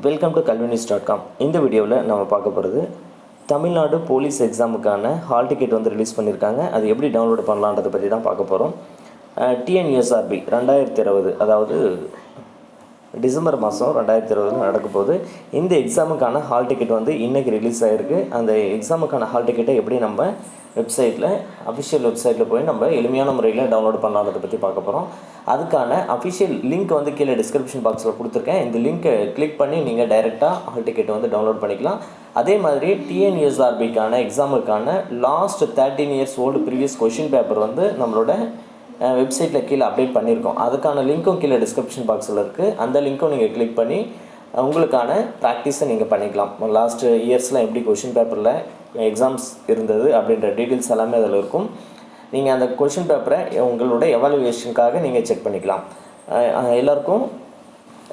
Welcome to Kalvinews dot com இந்த வீடியோவில் நம்ம பார்க்க போகிறது தமிழ்நாடு போலீஸ் எக்ஸாமுக்கான ஹால் டிக்கெட் வந்து ரிலீஸ் பண்ணியிருக்காங்க அது எப்படி டவுன்லோட் பண்ணலான்றதை பற்றி தான் பார்க்க போகிறோம் டிஎன்யூஎஸ்ஆர்பி ரெண்டாயிரத்தி இருபது அதாவது டிசம்பர் மாதம் ரெண்டாயிரத்தி இருபதுல நடக்க போகுது. இந்த எக்ஸாமுக்கான ஹால் டிக்கெட் வந்து இன்றைக்கி ரிலீஸ் ஆகிருக்கு அந்த எக்ஸாமுக்கான ஹால் டிக்கெட்டை எப்படி நம்ம வெப்சைட்டில் அஃபிஷியல் வெப்சைட்டில் போய் நம்ம எளிமையான முறையில் டவுன்லோட் பண்ணலான்றதை பற்றி பார்க்க போகிறோம் அதுக்கான அஃபிஷியல் லிங்க் வந்து கீழே டிஸ்கிரிப்ஷன் பாக்ஸில் கொடுத்துருக்கேன். இந்த லிங்க்கை கிளிக் பண்ணி நீங்கள் டைரெக்டாக ஹால் டிக்கெட் வந்து டவுன்லோட் பண்ணிக்கலாம். அதே மாதிரி டிஎன்யூஎஸ்ஆர்பிக்கான எக்ஸாமுக்கான last thirteen years old previous question paper வந்து நம்மளோட வெப்சைட்டில் கீழே அப்டேட் பண்ணியிருக்கோம். அதுக்கான லிங்க்கும் கீழே டிஸ்கிரிப்ஷன் பாக்ஸில் இருக்குது அந்த லிங்க்கும் நீங்கள் கிளிக் பண்ணி உங்களுக்கான ப்ராக்டிஸை நீங்கள் பண்ணிக்கலாம். லாஸ்ட் இயர்ஸ்லாம் எப்படி கொஷின் பேப்பரில் எக்ஸாம்ஸ் இருந்தது அப்படின்ற டீட்டெயில்ஸ் எல்லாமே அதில் இருக்கும். நீங்கள் அந்த கொஷின் பேப்பரை உங்களோட எவாலுவேஷனுக்காக நீங்கள் செக் பண்ணிக்கலாம். எல்லாருக்கும்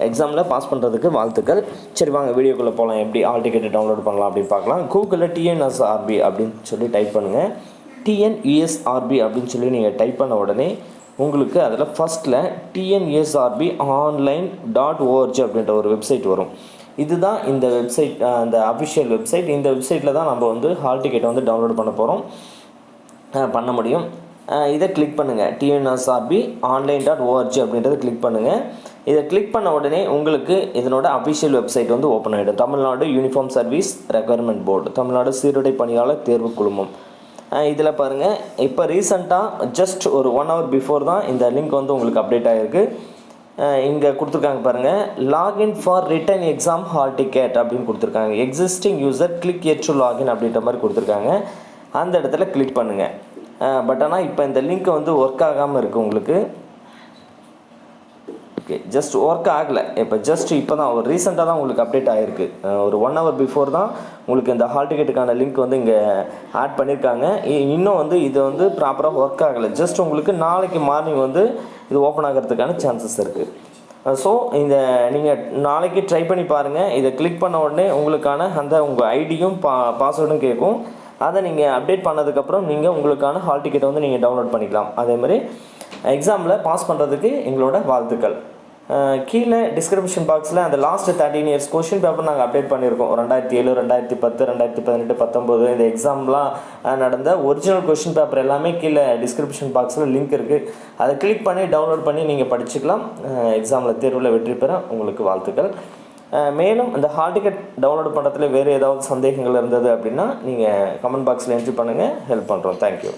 எக்ஸாமில் பாஸ் பண்ணுறதுக்கு வாழ்த்துக்கள். சரி வாங்க வீடியோக்குள்ளே போகலாம் எப்படி ஆல் டிக்கெட்டு டவுன்லோட் பண்ணலாம் அப்படின்னு பார்க்கலாம். கூகுளில் டிஎன்எஸ்ஆர்பி அப்படின்னு சொல்லி டைப் பண்ணுங்கள் டிஎன்யூஎஸ்ஆர்பி அப்படின்னு சொல்லி நீங்கள் டைப் பண்ண உடனே உங்களுக்கு அதில் ஃபஸ்ட்டில் டிஎன்யூஎஸ்ஆர்பி ஆன்லைன் டாட் ஓஆர்ஜி அப்படின்ற ஒரு வெப்சைட் வரும். இதுதான் இந்த வெப்சைட் அந்த அஃபிஷியல் வெப்சைட் இந்த வெப்சைட்டில் தான் நம்ம வந்து ஹால் டிக்கெட்டை வந்து டவுன்லோட் பண்ண போகிறோம் பண்ண முடியும். இதை கிளிக் பண்ணுங்கள் டிஎன்எஸ்ஆர்பி ஆன்லைன் டாட் ஓஆர்ஜி அப்படின்றத கிளிக் பண்ணுங்கள் இதை கிளிக் பண்ண உடனே உங்களுக்கு இதனோட அஃபிஷியல் வெப்சைட் வந்து ஓப்பன் ஆகிடும் Tamil Nadu uniform service requirement board Tamil Nadu சீருடை பணியாளர் தேர்வு குழுமம். இதில் பாருங்கள் இப்போ ரீசண்டாக ஜஸ்ட் ஒரு ஒன் ஹவர் பிஃபோர் தான் இந்த லிங்க் வந்து உங்களுக்கு அப்டேட் ஆகிருக்கு இங்கே கொடுத்துருக்காங்க பாருங்கள் login for written exam hall ticket அப்படின்னு கொடுத்துருக்காங்க. Existing user click it to login அப்படின்ற மாதிரி கொடுத்துருக்காங்க. அந்த இடத்துல கிளிக் பண்ணுங்கள் பட் ஆனால் இப்போ இந்த லிங்க் வந்து ஒர்க் ஆகாமல் இருக்குது உங்களுக்கு. ஜஸ்ட் ஒர்க் ஆகலை. இப்போ ஜஸ்ட் இப்போ தான் ஒரு ரீசெண்டாக தான் உங்களுக்கு அப்டேட் ஆகிருக்கு ஒரு ஒன் ஹவர் பிஃபோர் தான் உங்களுக்கு இந்த ஹால் டிக்கெட்டுக்கான லிங்க் வந்து இங்கே ஆட் பண்ணியிருக்காங்க இ- இன்னும் வந்து இது வந்து ப்ராப்பராக ஒர்க் ஆகலை. ஜஸ்ட் உங்களுக்கு நாளைக்கு மார்னிங் வந்து இது ஓப்பன் ஆகிறதுக்கான சான்சஸ் இருக்குது ஸோ இந்த நீங்கள் நாளைக்கு ட்ரை பண்ணி பாருங்கள் இதை கிளிக் பண்ண உடனே உங்களுக்கான அந்த உங்கள் ஐடியும் பா பாஸ்வேர்டும் கேட்கும் அதை நீங்கள் அப்டேட் பண்ணதுக்கப்புறம் நீங்கள் உங்களுக்கான ஹால் டிக்கெட்டை வந்து நீங்கள் டவுன்லோட் பண்ணிக்கலாம். அதே மாதிரி எக்ஸாமில் பாஸ் பண்ணுறதுக்கு எங்களோட வாழ்த்துக்கள். கீழே டிஸ்கிரிப்ஷன் பாக்ஸில் அந்த last thirteen years question paper நாங்கள் அப்டேட் பண்ணியிருக்கோம். ரெண்டாயிரத்தி ஏழு ரெண்டாயிரத்தி பத்து ரெண்டாயிரத்தி பதினெட்டு பத்தொம்போது இந்த எக்ஸாம்லாம் நடந்த ஒரிஜினல் கொஷின் பேப்பர் எல்லாமே கீழே டிஸ்கிரிப்ஷன் பாக்ஸில் லிங்க் இருக்குது அதை கிளிக் பண்ணி டவுன்லோட் பண்ணி நீங்கள் படிச்சுக்கலாம். எக்ஸாமில் தேர்வில் வெற்றி பெற உங்களுக்கு வாழ்த்துக்கள். மேலும் இந்த ஹால் டிக்கெட் டவுன்லோட் பண்ணுறதுல வேறு ஏதாவது சந்தேகங்கள் இருந்தது அப்படின்னா நீங்கள் கமெண்ட் பாக்ஸில் என்ட்ரி பண்ணுங்கள் ஹெல்ப் பண்ணுறோம் தேங்க்யூ